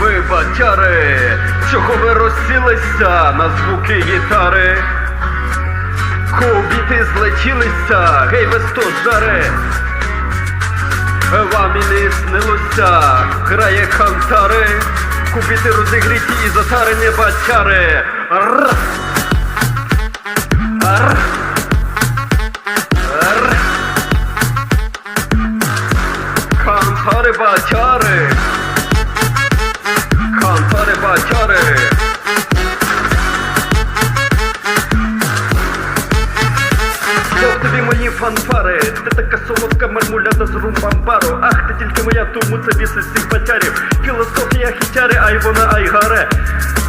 ви, батяри, чого ви розсілися на звуки гітари? Кубіти злетілися, гей ви стожари. Вам і не снилося, грає хантари, кубіти розігріті і затарені батяри. Кантари батяри. Фанфари, ти така солодка мармуляда з румбамбару Ах, ти тільки моя, тому це бісить всіх батярів Філософія хітяри, ай вона, ай гаре.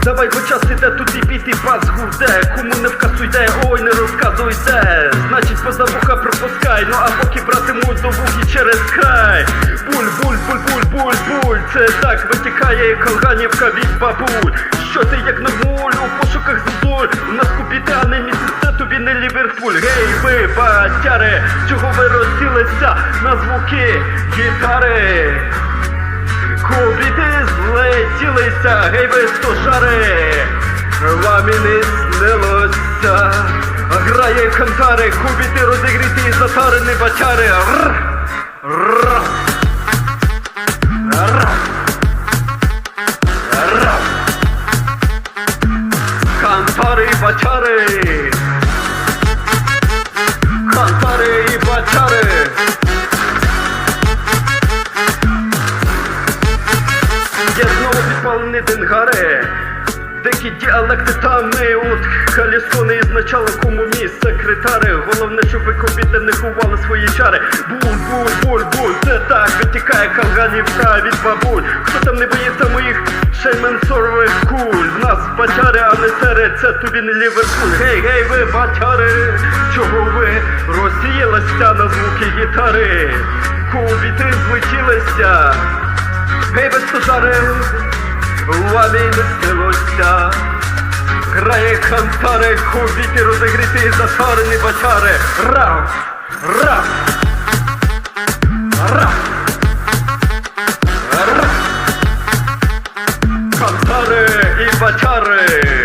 Давай, бо час іде, тут і біт, і бас гуде. Кому не вкасуйте, ой, не розказуйте. Значить, поза вуха пропускай, ну а поки братимуть до вухи через край. Буль, буль, буль, буль, буль, буль. Це так витікає колганівка від бабуль Що ти як на муль у пошуках зозуль У нас купіти, а не місяць, це тобі не Ліверпуль Гей, ви, батяри, чого ви розсілися на звуки гітари? Кубіти злетілися, гей ви стожари, вам і не снилося. Грає кантари, кубіти розігріті затарені бачари. Р. Р. Кантари і бачари. Кантари і бачари. Є знову підпалені денгари Дикі діалекти там ми от Халісони із начала кому місць секретари Головне, щоб ви кобіти не ховали свої чари. Буль, буль, буль, буль, це так витікає калганівка від бабуль. Хто там не боїться моїх шейменсорових куль? В нас бачари, а не сери, це тобі не Ліверпуль. Гей, гей, ви бачари, чого ви? Розсіялися на звуки гітари. Кубіти злетілися. Гей, без стожари, Вами нестилося, крає хантари, хубіки розігріти, затарені бачари. Раз, раз, раз, раз, кантари і бачари.